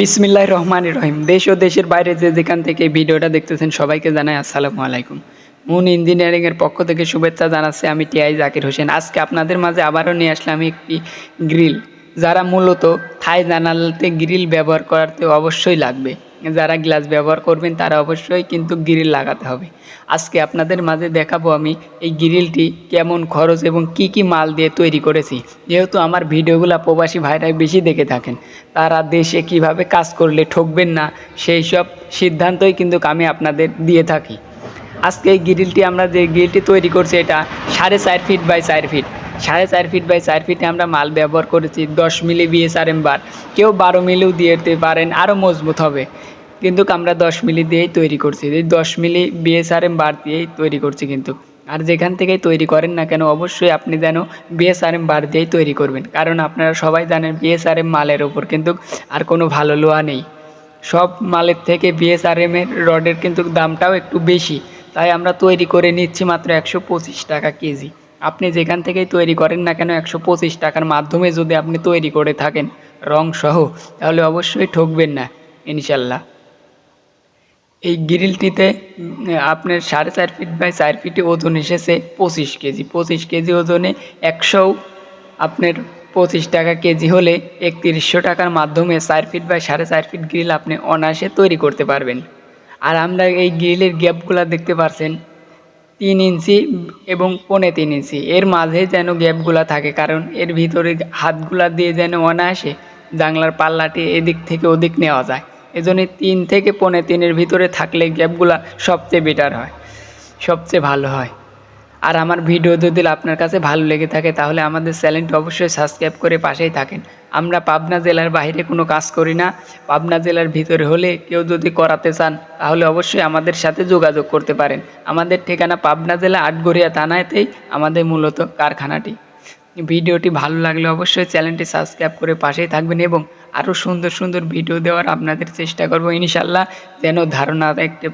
বিসমিল্লাহ রহমান রহিম। দেশ ও দেশের বাইরে যে যেখান থেকে ভিডিওটা দেখতেছেন, সবাইকে জানাই আসসালামু আলাইকুম। মুন ইঞ্জিনিয়ারিংয়ের পক্ষ থেকে শুভেচ্ছা জানাচ্ছি আমি টিআই জাকির হোসেন। আজকে আপনাদের মাঝে আবারও নিয়ে আসলাম একটি গ্রিল, যারা মূলত থাই জানালাতে গ্রিল ব্যবহার করাতে অবশ্যই লাগবে। যারা গ্লাস ব্যবহার করবেন তারা অবশ্যই কিন্তু গ্রিল লাগাতে হবে। আজকে আপনাদের মাঝে দেখাবো আমি এই গ্রিলটি কেমন খরচ এবং কি কি মাল দিয়ে তৈরি করেছি। যেহেতু আমার ভিডিওগুলো প্রবাসী ভাইরাই বেশি দেখে থাকেন, তারা দেশে কীভাবে কাজ করলে ঠকবেন না, সেই সব সিদ্ধান্তই কিন্তু আমি আপনাদের দিয়ে থাকি। আজকে এই গ্রিলটি আমরা যে গ্রিলটি তৈরি করছি এটা সাড়ে চার ফিট বাই চার ফিট। সাড়ে চার ফিট বাই চার ফিটে আমরা মাল ব্যবহার করেছি দশ মিলি বিএসআরএম বার। কেউ বারো মিলিও দিয়ে দিতে পারেন, আরও মজবুত হবে। কিন্তু আমরা দশ মিলি দিয়েই তৈরি করছি। এই দশ মিলি বিএসআরএম বার দিয়েই তৈরি করছি কিন্তু। আর যেখান থেকেই তৈরি করেন না কেন, অবশ্যই আপনি যেন বিএসআরএম বার দিয়েই তৈরি করবেন। কারণ আপনারা সবাই জানেন বিএসআরএম মালের ওপর কিন্তু আর কোনো ভালো লোয়া নেই। সব মালের থেকে বিএসআরএম এর রডের কিন্তু দামটাও একটু বেশি। তাই আমরা তৈরি করে নিচ্ছি মাত্র একশো পঁচিশ টাকা কেজি। আপনি যেখান থেকেই তৈরি করেন না কেন, একশো পঁচিশ টাকার মাধ্যমে যদি আপনি তৈরি করে থাকেন রং সহ তাহলে অবশ্যই ঠকবেন না, ইনশাল্লাহ। এই গ্রিলটিতে আপনার সাড়ে চার ফিট বাই চার ফিটে ওজন এসেছে পঁচিশ কেজি। পঁচিশ কেজি ওজনে একশো, আপনার পঁচিশ টাকা কেজি হলে একত্রিশশো টাকার মাধ্যমে চার ফিট বাই সাড়ে চার ফিট গ্রিল আপনি অনায়াসে তৈরি করতে পারবেন। আর আমরা এই গ্রিলের গ্যাপগুলো দেখতে পাচ্ছেন তিন ইঞ্চি এবং পৌনে তিন ইঞ্চি। এর মাঝে যেন গ্যাপগুলো থাকে, কারণ এর ভিতরে হাতগুলা দিয়ে যেন অনায়াসে জানলার পাল্লাটি এদিক থেকে ওদিক নেওয়া যায়। এজন্য তিন থেকে পৌনে তিনের ভিতরে থাকলে গ্যাপগুলা সবচেয়ে বেটার হয়, সবচেয়ে ভালো হয়। আর আমার ভিডিও যদি আপনার কাছে ভালো লেগে থাকে, তাহলে আমাদের চ্যানেলটি অবশ্যই সাবস্ক্রাইব করে পাশেই থাকেন। আমরা পাবনা জেলার বাইরে কোনো কাজ করি না, পাবনা জেলার ভিতরে হলে কেউ যদি করাতে চান, তাহলে অবশ্যই আমাদের সাথে যোগাযোগ করতে পারেন। আমাদের ঠিকানা পাবনা জেলা আটগড়িয়া থানাতেই আমাদের মূলত কারখানাটি। ভিডিওটি ভালো লাগলে অবশ্যই চ্যানেলটি সাবস্ক্রাইব করে পাশেই থাকবেন এবং আরও সুন্দর সুন্দর ভিডিও দেওয়ার আপনাদের চেষ্টা করব ইনশাল্লাহ, যেন ধারণা একটা